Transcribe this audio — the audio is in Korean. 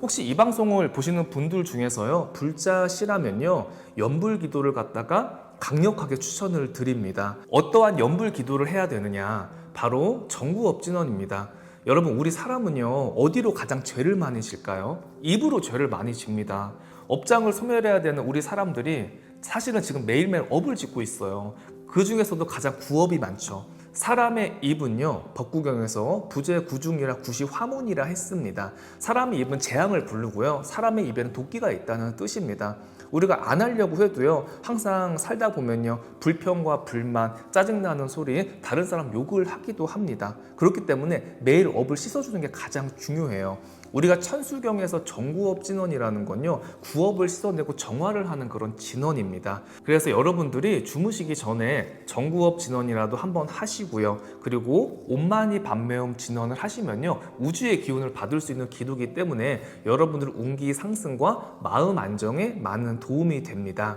혹시 이 방송을 보시는 분들 중에서요, 불자시라면요, 연불 기도를 갖다가 강력하게 추천을 드립니다. 어떠한 연불 기도를 해야 되느냐? 바로 정구업진원입니다. 여러분, 우리 사람은요, 어디로 가장 죄를 많이 질까요? 입으로 죄를 많이 집니다. 업장을 소멸해야 되는 우리 사람들이 사실은 지금 매일매일 업을 짓고 있어요. 그 중에서도 가장 구업이 많죠. 사람의 입은요 법구경에서 부재 구중이라 구시 화문이라 했습니다. 사람의 입은 재앙을 부르고요. 사람의 입에는 도끼가 있다는 뜻입니다. 우리가 안 하려고 해도요 항상 살다 보면요 불평과 불만 짜증나는 소리 다른 사람 욕을 하기도 합니다. 그렇기 때문에 매일 업을 씻어주는 게 가장 중요해요. 우리가 천수경에서 정구업 진원이라는 건요 구업을 씻어내고 정화를 하는 그런 진원입니다. 그래서 여러분들이 주무시기 전에 정구업 진원이라도 한번 하시고 요. 그리고 온만이 반매움 진원을 하시면요 우주의 기운을 받을 수 있는 기도기 때문에 여러분들 운기 상승과 마음 안정에 많은 도움이 됩니다.